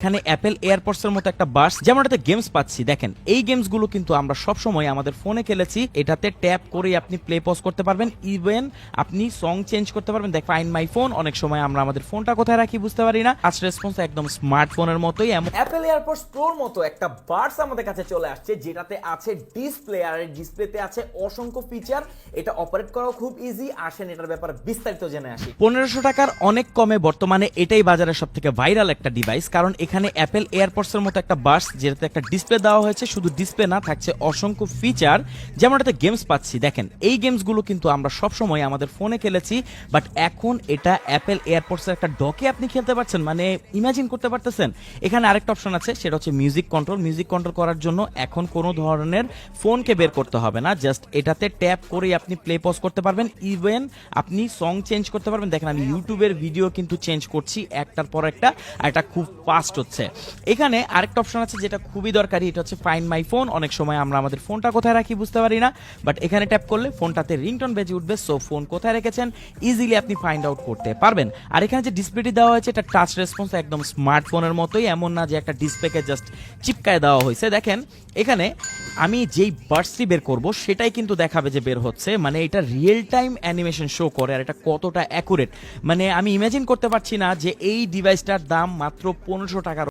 এখানে Apple AirPods এর মতো একটা বাস যেমন এটাতে গেমস পাচ্ছি। দেখেন এই গেমসগুলো কিন্তু আমরা সব সময় আমাদের ফোনে খেলেছি। এটাতে ট্যাপ করে আপনি প্লে পজ করতে পারবেন। ইভেন আপনি সং চেঞ্জ করতে পারবেন। দেখ ফাইন মাই ফোন অনেক সময় আমরা আমাদের ফোনটা কোথায় রাখি বুঝতে পারি না। আজ রেসপন্স একদম স্মার্টফোনের মতোই। এমন অ্যাপেল এয়ারপডস প্রোর মতো একটা বাডস আমাদের কাছে চলে আসছে যেটাতে আছে ডিসপ্লে আর এই ডিসপ্লেতে আছে অসংখ্য ফিচার এটা অপারেট করাও খুব ইজি আসেন এটার ব্যাপারে বিস্তারিত জেনে আসি। পনেরোশো টাকার অনেক কমে বর্তমানে এটাই বাজারের সব থেকে ভাইরাল একটা ডিভাইস কারণ এখানে অ্যাপেল এয়ারপডস এর মতো একটা বাস, যেটাতে একটা ডিসপ্লে দেওয়া হয়েছে। শুধু ডিসপ্লে না, থাকছে অসংখ্য ফিচার যেমন এটাতে গেমস পাচ্ছি। দেখেন, এই গেমসগুলো কিন্তু আমরা সব সময় আমাদের ফোনে খেলেছি বাট এখন এটা অ্যাপেল এয়ারপডস এর একটা ডকে আপনি খেলতে পারছেন। মানে ইমাজিন করতে পারতেছেন। এখানে আরেকটা অপশন আছে, সেটা হচ্ছে মিউজিক কন্ট্রোল মিউজিক কন্ট্রোল করার জন্য এখন কোনো ধরনের ফোনকে বের করতে হবে না। জাস্ট এটাতে ট্যাপ করেই আপনি প্লে পজ করতে পারবেন। ইভেন আপনি সং চেঞ্জ করতে পারবেন। দেখেন, আমি ইউটিউবের ভিডিও কিন্তু চেঞ্জ করছি একটার পর একটা, আর এটা খুব ফাস্ট হচ্ছে। এখানে আরেকটা অপশন আছে যেটা খুবই দরকারি, এটা হচ্ছে ফাইন মাই ফোন অনেক সময় আমরা আমাদের ফোনটা কোথায় রাখি বুঝতে পারি না বাট এখানে ট্যাপ করলে ফোনটাতে রিংটন বেজে উঠবে সো ফোন কোথায় রেখেছেন? ইজিলি আপনি ফাইন্ড আউট করতে পারবেন। আর এখানে যে ডিসপ্লেটি দেওয়া হয়েছে, এটা টাচ রেসপন্স একদম স্মার্টফোনের মতোই, এমন না যে একটা ডিসপ্লেকে জাস্ট চিপকায় দেওয়া হয়েছে। দেখেন, এখানে আমি যেই বার্সটি বের করব, সেটাই কিন্তু দেখাবে যে বের হচ্ছে। মানে এটা রিয়েল টাইম অ্যানিমেশন শো করে, আর এটা কতটা অ্যাকুরেট মানে আমি ইমাজিন করতে পারছি না যে এই ডিভাইসটার দাম মাত্র পনেরোশো টাকার